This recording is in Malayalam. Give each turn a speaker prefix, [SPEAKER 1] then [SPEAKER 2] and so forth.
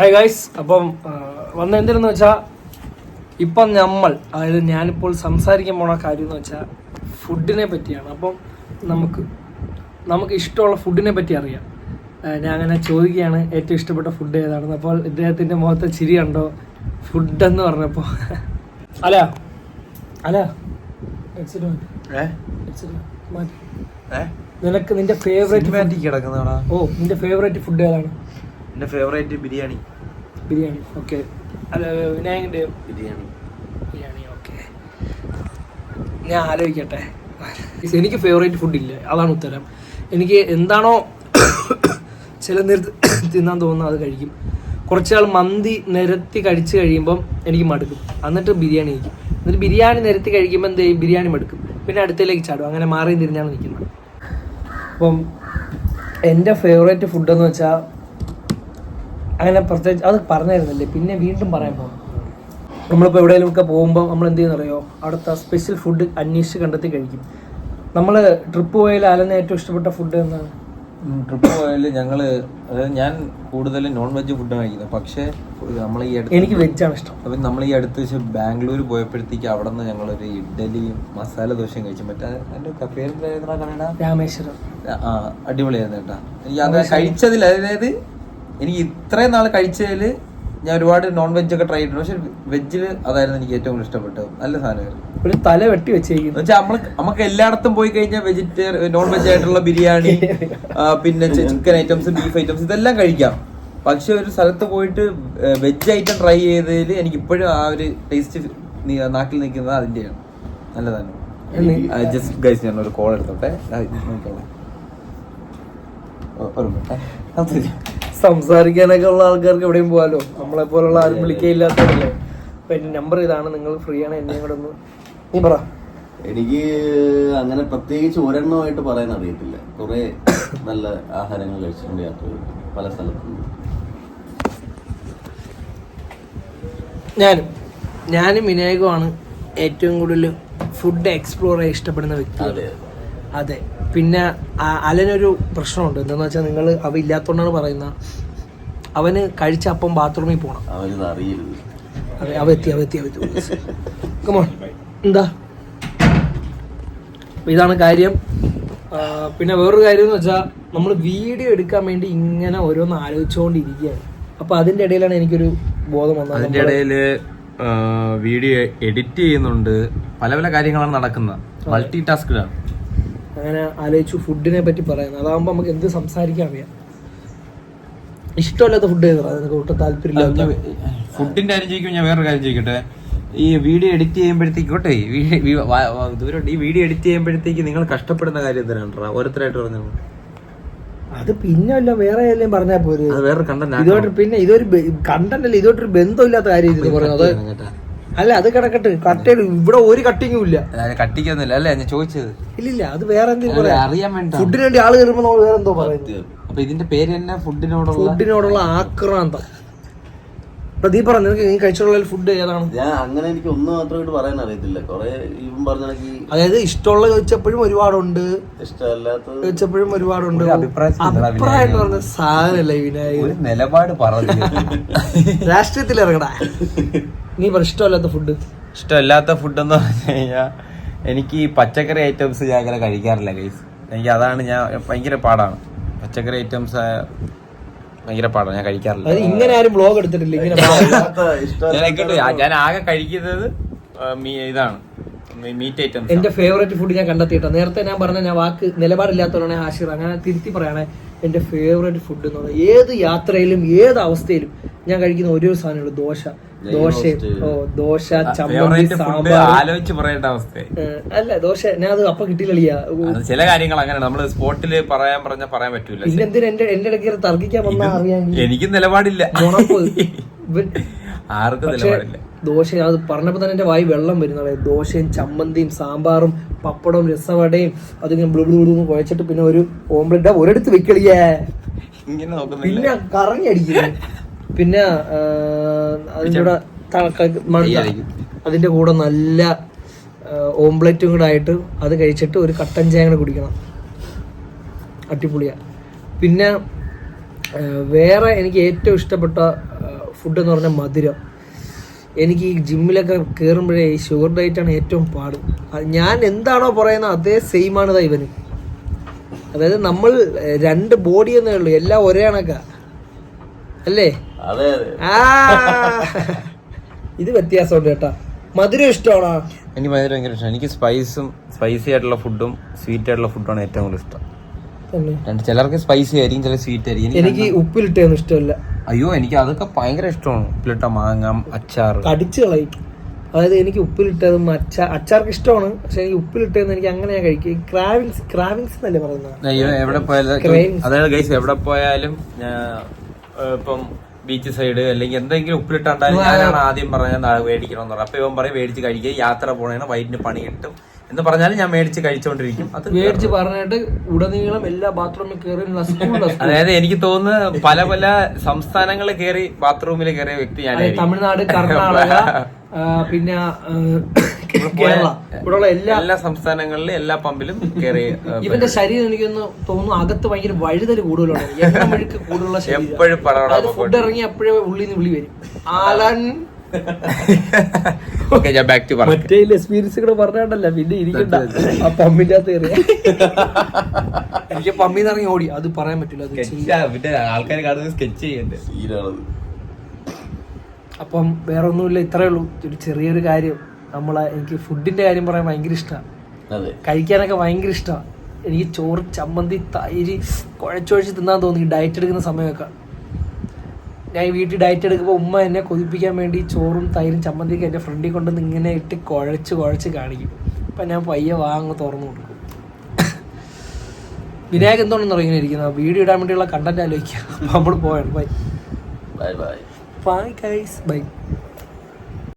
[SPEAKER 1] ഹായ് ഗൈസ് അപ്പം വന്ന എന്തിനെന്ന് വെച്ചാൽ ഇപ്പം നമ്മൾ അതായത് ഞാനിപ്പോൾ സംസാരിക്കാൻ പോണ കാര്യം എന്ന് വെച്ചാൽ ഫുഡിനെ പറ്റിയാണ്. അപ്പം നമുക്ക് നമുക്ക് ഇഷ്ടമുള്ള ഫുഡിനെ പറ്റി അറിയാം. ഞാൻ അങ്ങനെ ചോദിക്കുകയാണ് ഏറ്റവും ഇഷ്ടപ്പെട്ട ഫുഡ് ഏതാണെന്ന്. അപ്പോൾ ഇദ്ദേഹത്തിന്റെ മുഖത്തെ ചിരി കണ്ടോ? ഫുഡെന്ന് പറഞ്ഞപ്പോൾ അല്ല അല്ല. നിനക്ക് നിന്റെ ഫേവറേറ്റ് ഓ നിന്റെ ഫേവറേറ്റ് ഫുഡ് ഏതാണ്?
[SPEAKER 2] എന്റെ ഫേവറേറ്റ് ബിരിയാണി.
[SPEAKER 1] ബിരിയാണി ഓക്കെ അല്ല വിനായകന്റെ
[SPEAKER 2] ബിരിയാണി.
[SPEAKER 1] ബിരിയാണി ഓക്കെ ഞാൻ ആലോചിക്കട്ടെ. എനിക്ക് ഫേവറേറ്റ് ഫുഡ് ഇല്ല അതാണ് ഉത്തരം. എനിക്ക് എന്താണോ ചില നേരത്ത് തിന്നാൻ തോന്നുന്നത് അത് കഴിക്കും. കുറച്ചാൾ മന്തി നിരത്തി കഴിച്ച് കഴിയുമ്പം എനിക്ക് മടുക്കും. എന്നിട്ട് ബിരിയാണി കഴിക്കും. എന്നിട്ട് ബിരിയാണി നിരത്തി കഴിക്കുമ്പോൾ എന്ത് ചെയ്യും? ബിരിയാണി മടുക്കും. പിന്നെ അടുത്തേക്ക് ചാടും. അങ്ങനെ മാറി തിരിഞ്ഞാണ് നിൽക്കുന്നത്. അപ്പം എന്റെ ഫേവറേറ്റ് ഫുഡെന്ന് എന്ന് വെച്ചാൽ അങ്ങനെ പ്രത്യേകിച്ച് അത് പറഞ്ഞായിരുന്നല്ലേ? പിന്നെ വീണ്ടും പറയാൻ പോകും നമ്മളിപ്പോൾ എവിടെയെങ്കിലുമൊക്കെ പോകുമ്പോൾ നമ്മൾ എന്ത് ചെയ്യുന്നറിയോ അവിടുത്തെ സ്പെഷ്യൽ ഫുഡ് അന്വേഷിച്ച് കണ്ടെത്തി കഴിക്കും. നമ്മൾ ട്രിപ്പ് പോയാൽ അലന് ഏറ്റവും ഇഷ്ടപ്പെട്ട ഫുഡ് എന്ന്
[SPEAKER 2] ട്രിപ്പ് പോയാൽ ഞങ്ങൾ അതായത് ഞാൻ കൂടുതലും നോൺ വെജ് ഫുഡ് കഴിക്കുന്നത്. പക്ഷേ നമ്മൾ ഈ അടുത്ത്
[SPEAKER 1] എനിക്ക് വെജാണ് ഇഷ്ടം.
[SPEAKER 2] അപ്പം നമ്മൾ ഈ അടുത്ത് വെച്ച് ബാംഗ്ലൂർ പോയപ്പോഴത്തേക്ക് അവിടെ നിന്ന് ഞങ്ങളൊരു ഇഡ്ഡലിയും മസാല ദോശയും കഴിച്ചു. മറ്റേ എന്റെ കടയുടെ?
[SPEAKER 1] രാമേശ്വരം.
[SPEAKER 2] ആ അടിപൊളിയായിരുന്നു കേട്ടോ. എനിക്ക് അത് കഴിച്ചതിൽ അതായത് എനിക്ക് ഇത്രയും നാൾ കഴിച്ചതിൽ ഞാൻ ഒരുപാട് നോൺ വെജ് ഒക്കെ ട്രൈ ചെയ്തിട്ടുണ്ട്. പക്ഷെ വെജിൽ അതായിരുന്നു എനിക്ക് ഏറ്റവും കൂടുതൽ ഇഷ്ടപ്പെട്ടത്. നല്ല സാധനമായിരുന്നു.
[SPEAKER 1] ഒരു തല വെട്ടി
[SPEAKER 2] വെച്ചിരിക്കുന്നു. വെച്ചാൽ നമ്മൾ നമുക്ക് എല്ലായിടത്തും പോയി കഴിഞ്ഞാൽ വെജിറ്റേറിയൻ നോൺ വെജ് ആയിട്ടുള്ള ബിരിയാണി പിന്നെ ചിക്കൻ ഐറ്റംസ് ബീഫ് ഐറ്റംസ് ഇതെല്ലാം കഴിക്കാം. പക്ഷെ ഒരു സ്ഥലത്ത് പോയിട്ട് വെജ് ഐറ്റം ട്രൈ ചെയ്തതിൽ എനിക്ക് ഇപ്പോഴും ആ ഒരു ടേസ്റ്റ് നാക്കിൽ നിൽക്കുന്നത് അതിന്റെയാണ് നല്ലതാണ് ജസ്റ്റ് ഗൈസ് ഞാൻ ഒരു കോൾ എടുത്തോട്ടെ? ആ, ഓർമ്മ
[SPEAKER 1] സംസാരിക്കാനൊക്കെ ഉള്ള ആൾക്കാർക്ക് എവിടെയും പോകാലോ. നമ്മളെ പോലുള്ള ആരും വിളിക്കയില്ലാത്തതല്ലേ അപ്പൊ എന്റെ നമ്പർ ഇതാണ്. നിങ്ങൾ ഫ്രീ ആണ്. എന്നെ കൂടെ ഒന്ന് നീ പറ.
[SPEAKER 3] എനിക്ക് അങ്ങനെ പ്രത്യേകിച്ച് ഒരെണ്ണമായിട്ട് പറയാൻ അറിയത്തില്ല. കുറെ നല്ല ആഹാരങ്ങൾ കഴിച്ചിട്ടുണ്ട് യാത്ര ചെയ്തിട്ടുണ്ട്. പല സ്ഥലത്തും.
[SPEAKER 1] ഞാനും ഞാനും വിനായകമാണ് ഏറ്റവും കൂടുതൽ ഫുഡ് എക്സ്പ്ലോർ ചെയ്യാൻ ഇഷ്ടപ്പെടുന്ന വ്യക്തി
[SPEAKER 3] അതെ.
[SPEAKER 1] പിന്നെ അലനൊരു പ്രശ്നമുണ്ട്. എന്താന്ന് വെച്ചാൽ നിങ്ങൾ അവ ഇല്ലാത്തോണ്ടാണ് പറയുന്നത് അവന് കഴിച്ച അപ്പം ബാത്റൂമിൽ പോകണം അതെ അവ എത്തി അവ എത്തി അവ എത്തി. കമോൺ എന്താ? ഇതാണ് കാര്യം. പിന്നെ വേറൊരു കാര്യം എന്ന് വെച്ചാൽ നമ്മൾ വീഡിയോ എടുക്കാൻ വേണ്ടി ഇങ്ങനെ ഓരോന്ന് ആലോചിച്ചുകൊണ്ടിരിക്കുകയാണ് അപ്പൊ അതിന്റെ ഇടയിലാണ് എനിക്കൊരു ബോധം വന്നത്.
[SPEAKER 2] അതിന്റെ
[SPEAKER 1] ഇടയിൽ
[SPEAKER 2] ഇടയിൽ വീഡിയോ എഡിറ്റ് ചെയ്യുന്നുണ്ട്. പല പല കാര്യങ്ങളാണ് നടക്കുന്നത്. മൾട്ടി ടാസ്കിലാണ്
[SPEAKER 1] അങ്ങനെ ആലോചിച്ചു ഫുഡിനെ പറ്റി പറയുന്നത് അതാകുമ്പോൾ നമുക്ക് എന്ത് സംസാരിക്കാൻ അറിയാം. ഇഷ്ടമല്ലാത്ത ഫുഡ് ഏതാ നിനക്ക് ഒട്ടും താല്പര്യമില്ല.
[SPEAKER 2] ഫുഡിന്റെ കാര്യം ചോദിക്കുമ്പോൾ ഞാൻ വേറൊരു കാര്യം ചോദിക്കട്ടെ? ഈ വീഡിയോ എഡിറ്റ് ചെയ്യുമ്പോഴത്തേക്ക് ഓട്ടെ ദൂരം ഈ വീഡിയോ എഡിറ്റ് ചെയ്യുമ്പോഴത്തേക്ക് നിങ്ങൾ കഷ്ടപ്പെടുന്ന കാര്യം എന്തിനാണ് ഓരോരുത്തരായിട്ട് പറഞ്ഞു
[SPEAKER 1] അത് പിന്നെ അല്ല വേറെ എല്ലാം പറഞ്ഞാൽ പോരെ?
[SPEAKER 2] വേറെ കണ്ടന്റ്
[SPEAKER 1] ഇതോട്ട് പിന്നെ ഇതൊരു കണ്ടന്റ് അല്ല ഇതോട്ടൊരു ബന്ധമില്ലാത്ത കാര്യം ഇത് പറയുന്നത്. അല്ല അത് കിടക്കട്ടെ. കട്ട് ഇവിടെ ഒരു കട്ടിങ്ങും ഇല്ല.
[SPEAKER 2] കട്ടിക്കൊന്നുമില്ല. അല്ലേ ഞാൻ ചോദിച്ചത്?
[SPEAKER 1] ഇല്ല അത് വേറെ എന്തെങ്കിലും
[SPEAKER 2] അറിയാൻ വേണ്ട
[SPEAKER 1] ഫുഡിന് വേണ്ടി ആൾ കയറുമ്പോൾ നമ്മൾ വേറെ എന്തോ പറയുന്നത്.
[SPEAKER 2] അപ്പൊ ഇതിന്റെ പേര് തന്നെ ഫുഡിനോടുള്ള
[SPEAKER 1] ഫുഡിനോടുള്ള ആക്രാന്തം. ഇപ്പൊ പറഞ്ഞു പറ നിനക്ക് നീ കഴിച്ചിട്ടുള്ള ഫുഡ് ഏതാണ്?
[SPEAKER 3] ഞാൻ അങ്ങനെ എനിക്ക് ഒന്ന് മാത്രമായിട്ട് പറയാൻ അറിയത്തില്ല. കുറെ ഇവൻ പറഞ്ഞ
[SPEAKER 1] അതായത് ഇഷ്ടമുള്ള ചോദിച്ചപ്പോഴും ഒരുപാടുണ്ട്.
[SPEAKER 3] ഇഷ്ടമല്ലാത്ത
[SPEAKER 1] ചോദിച്ചപ്പോഴും ഒരുപാടുണ്ട്.
[SPEAKER 2] ഒരു അഭിപ്രായം
[SPEAKER 1] എന്ന് പറഞ്ഞ സാധനല്ല വിനായകൻ.
[SPEAKER 2] ഒരു നിലപാട് പറഞ്ഞു
[SPEAKER 1] രാഷ്ട്രീയത്തിൽ ഇറങ്ങടാ. നീ പറ ഇഷ്ടമല്ലാത്ത ഫുഡ്
[SPEAKER 2] ഇഷ്ടമല്ലാത്ത ഫുഡ് എന്ന് പറഞ്ഞു കഴിഞ്ഞാൽ എനിക്ക് ഈ പച്ചക്കറി ഐറ്റംസ് ഞാൻ അങ്ങനെ കഴിക്കാറില്ല ഗൈസ് എനിക്ക് അതാണ് ഞാൻ ഭയങ്കര പാടാണ്. പച്ചക്കറി ഐറ്റംസ് ഭയങ്കര പാടാണ് ഞാൻ കഴിക്കാറില്ല.
[SPEAKER 1] ഇങ്ങനെ ആരും ബ്ലോഗ് എടുത്തിട്ടില്ല. ഇങ്ങനെ
[SPEAKER 2] ഞാൻ ഞാൻ ആകെ കഴിക്കുന്നത് ഇതാണ്. മീറ്റ് ഐറ്റംസ്
[SPEAKER 1] എന്റെ ഫേവറേറ്റ് ഫുഡ് ഞാൻ കണ്ടെത്തിയിട്ടോ. നേരത്തെ ഞാൻ പറഞ്ഞ ഞാൻ വാക്ക് നിലപാടില്ലാത്തവരാണ് ആശീർ അങ്ങനെ തിരുത്തി പറയണേ എന്റെ ഫേവറേറ്റ് ഫുഡ് എന്ന് പറഞ്ഞാൽ ഏത് യാത്രയിലും ഏത് അവസ്ഥയിലും ഞാൻ കഴിക്കുന്ന ഓരോ സാധനമുള്ളൂ ദോശ. ദോശ ഓ ദോശ ചമ്മന്തി
[SPEAKER 2] ആലോചിച്ച് പറയേണ്ട അവസ്ഥ
[SPEAKER 1] അല്ല ദോശ ഞാൻ അത് അപ്പൊ കിട്ടിയില്ല
[SPEAKER 2] അത് ചില കാര്യങ്ങൾ അങ്ങനെ നമ്മൾ സ്പോട്ടിൽ പറയാൻ പറഞ്ഞ പറയാൻ പറ്റൂല.
[SPEAKER 1] പിന്നെ എന്തിനാ എന്റെ എന്റെ ഇടയ്ക്ക് തർക്കിക്കാൻ വന്നാ അറിയാൻ?
[SPEAKER 2] എനിക്ക് നിലപാടില്ല. ആർക്കും നിലപാടില്ല.
[SPEAKER 1] ദോശ അത് പറഞ്ഞപ്പോ തന്നെ എന്റെ വായി വെള്ളം വരുന്നത്. ദോശയും ചമ്മന്തിയും സാമ്പാറും പപ്പടവും രസവടയും അതിങ്ങനെ ബ്ലൂ ബ്ലൂ ബ്ലൂ കുഴച്ചിട്ട് പിന്നെ ഒരു ഓംലെറ്റ് ഒരിടത്ത് വെക്കളിയേ.
[SPEAKER 2] ഇങ്ങനെ നോക്കുന്നില്ല.
[SPEAKER 1] പിന്നെ കറങ്ങി അടിക്കുന്നു. പിന്നെ അതിന്റെ കൂടെ അതിന്റെ കൂടെ നല്ല ഓംപ്ലേറ്റും കൂടെ ആയിട്ട് അത് കഴിച്ചിട്ട് ഒരു കട്ടൻ ചായ കൂടെ കുടിക്കണം. അടിപൊളിയാ. പിന്നെ വേറെ എനിക്ക് ഏറ്റവും ഇഷ്ടപ്പെട്ട ഫുഡ് എന്ന് പറഞ്ഞാൽ മധുരം. എനിക്ക് ഈ ജിമ്മിലൊക്കെ കയറുമ്പോഴേ ഈ ഷുഗർ ഡയറ്റാണ് ഏറ്റവും പാട്. ഞാൻ എന്താണോ പറയുന്നത് അതേ സെയിം ആണ് ഇവന്. അതായത് നമ്മൾ രണ്ട് ബോഡി എന്നേ ഉള്ളൂ. എല്ലാം ഒരേ കണക്കാ. അല്ലേ?
[SPEAKER 3] അതെ അതെ.
[SPEAKER 1] ആ. ഇത് വ്യത്യാസമുണ്ട് കേട്ടാ. മധുരം ഇഷ്ടമാണോ?
[SPEAKER 2] എനിക്ക് മധുരം ഭയങ്കര ഇഷ്ടമാണ്. എനിക്ക് സ്പൈസും സ്പൈസി ആയിട്ടുള്ള ഫുഡും സ്വീറ്റ് ആയിട്ടുള്ള ഫുഡാണ് ഏറ്റവും കൂടുതൽ ഇഷ്ടം. രണ്ട് ചിലർക്ക് സ്പൈസി ആയിരിക്കും ചില സ്വീറ്റ് ആയിരിക്കും. എനിക്ക്
[SPEAKER 1] ഉപ്പിലിട്ട് ഉപ്പിലിട്ടൊന്നും ഇഷ്ടമല്ല.
[SPEAKER 2] അയ്യോ എനിക്ക് അതൊക്കെ ഭയങ്കര ഇഷ്ടമാണ്. ഉപ്പിലിട്ട മാങ്ങ അച്ചാർ
[SPEAKER 1] കടിച്ചു കളയും. അതായത് എനിക്ക് ഉപ്പിലിട്ടതും അച്ചാർ അച്ചാർക്ക് ഇഷ്ടമാണ്. പക്ഷെ എനിക്ക് ഉപ്പിലിട്ടതെന്ന് എനിക്ക് അങ്ങനെ ഞാൻ കഴിക്കും ക്രാവിങ്സ് ക്രാവിങ്സ് എന്നല്ലേ പറയുന്നത്?
[SPEAKER 2] അയ്യോ എവിടെ പോയാലും അതായത് ഗൈസ് എവിടെ പോയാലും ഇപ്പം ബീച്ച് സൈഡ് അല്ലെങ്കിൽ എന്തെങ്കിലും ഉപ്പിലിട്ടുണ്ടായാലും ഞാനാണ് ആദ്യം പറഞ്ഞാൽ നാളെ മേടിക്കണമെന്ന് പറഞ്ഞു അപ്പൊ ഇവൻ പറയും മേടിച്ച് കഴിക്കുക യാത്ര പോണേണ് വൈറ്റിന് പണി കിട്ടും. എന്ന് പറഞ്ഞാലും ഞാൻ മേടിച്ച് കഴിച്ചോണ്ടിരിക്കും. അത്
[SPEAKER 1] മേടിച്ച് പറഞ്ഞിട്ട് ഉടനീളം എല്ലാ ബാത്റൂമിൽ കയറി
[SPEAKER 2] അതായത് എനിക്ക് തോന്നുന്നു പല പല സംസ്ഥാനങ്ങളിൽ കയറി ബാത്റൂമിൽ കയറിയ വ്യക്തി ഞാൻ
[SPEAKER 1] തമിഴ്നാട് കർണാടക പിന്നെ ഇവിടെയുള്ള എല്ലാ
[SPEAKER 2] എല്ലാ സംസ്ഥാനങ്ങളിലും എല്ലാ പമ്പിലും കയറി
[SPEAKER 1] ഇവന്റെ ശരീരം എനിക്കൊന്ന് തോന്നുന്നു അകത്ത് ഭയങ്കര വഴുതൽ കൂടുതലാണ് എണ്ണ മെഴുക്ക് കൂടുതലുള്ള
[SPEAKER 2] എപ്പോഴും
[SPEAKER 1] ഫുഡ് ഇറങ്ങി അപ്പോഴേ ഉള്ളിൽ നിന്ന് വിളി വരും. ആലൻ.
[SPEAKER 2] ഓക്കെ ഞാൻ ബാക്ക് ടു
[SPEAKER 1] മറ്റേ എക്സ്പീരിയൻസ് കൂടെ പറഞ്ഞോണ്ടല്ല പിന്നെ ഇരിക്കണ്ട. ആ പമ്പിന്റെ അകത്ത് കയറിയ എനിക്ക് നിന്ന് ഇറങ്ങി ഓടി. അത് പറയാൻ പറ്റില്ല.
[SPEAKER 2] പിന്നെ ആൾക്കാർ കാണുന്നത് സ്കെച്ച് ചെയ്യണ്ടേ?
[SPEAKER 3] സീനാണത്
[SPEAKER 1] അപ്പം വേറൊന്നുമില്ല ഇത്രയേ ഇത്രേ ഉള്ളൂ. ഒരു ചെറിയൊരു കാര്യം. നമ്മളെ എനിക്ക് ഫുഡിന്റെ കാര്യം പറയാൻ ഭയങ്കര ഇഷ്ടമാണ്
[SPEAKER 3] അതെ.
[SPEAKER 1] കഴിക്കാനൊക്കെ ഭയങ്കര ഇഷ്ടമാണ് എനിക്ക് ചോറ് ചമ്മന്തി തൈര് കുഴച്ചൊഴിച്ച് തിന്നാൻ തോന്നി. ഡയറ്റ് എടുക്കുന്ന സമയമൊക്കെ. ഞാൻ വീട്ടിൽ ഡയറ്റ് എടുക്കുമ്പോൾ ഉമ്മ എന്നെ കൊതിപ്പിക്കാൻ വേണ്ടി ചോറും തൈരും ചമ്മന്തിയൊക്കെ എന്റെ ഫ്രണ്ടിൽ കൊണ്ടുവന്ന് ഇങ്ങനെ ഇട്ട് കുഴച്ച് കുഴച്ച് കാണിക്കും. അപ്പം ഞാൻ പയ്യെ വാങ്ങ് തുറന്നു കൊടുക്കും. വിനായക് എന്തുകൊണ്ടെന്ന് ഇങ്ങനെ ഇരിക്കുന്നത് വീഡിയോ ഇടാൻ വേണ്ടിയുള്ള കണ്ടന്റ് ആലോചിക്കാം. അപ്പം നമ്മൾ പോയാണ്. Bye
[SPEAKER 3] bye bye
[SPEAKER 1] bye guys bye